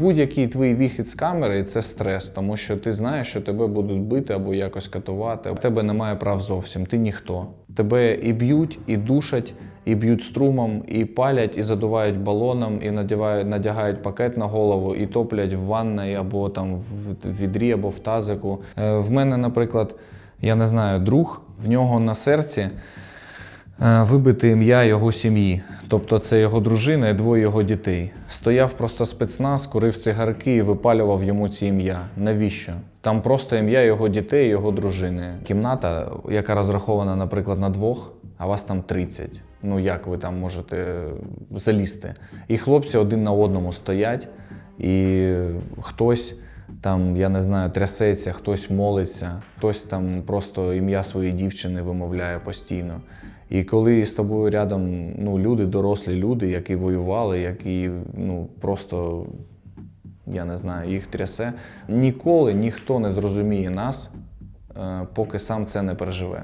будь-який твій вихід з камери це стрес, тому що ти знаєш, що тебе будуть бити або якось катувати. У тебе немає прав зовсім, ти ніхто. Тебе і б'ють, і душать, і б'ють струмом, і палять, і задувають балоном, і надягають, надягають пакет на голову, і топлять в ванної або там в відрі, або в тазику. Е, В мене, наприклад, я не знаю, друг, в нього на серці е, вибите ім'я його сім'ї. Тобто це його дружина і двоє його дітей. Стояв просто спецназ, курив цигарки і випалював йому ці ім'я. Навіщо? Там просто ім'я його дітей і його дружини. Кімната, яка розрахована, наприклад, на двох, а вас там 30. Ну як ви там можете залізти? І хлопці один на одному стоять, і хтось там, я не знаю, трясеться, хтось молиться, хтось там просто ім'я своєї дівчини вимовляє постійно. І коли з тобою рядом ну, люди, дорослі люди, які воювали, які ну, просто, я не знаю, їх трясе, ніколи ніхто не зрозуміє нас, е, поки сам це не переживе.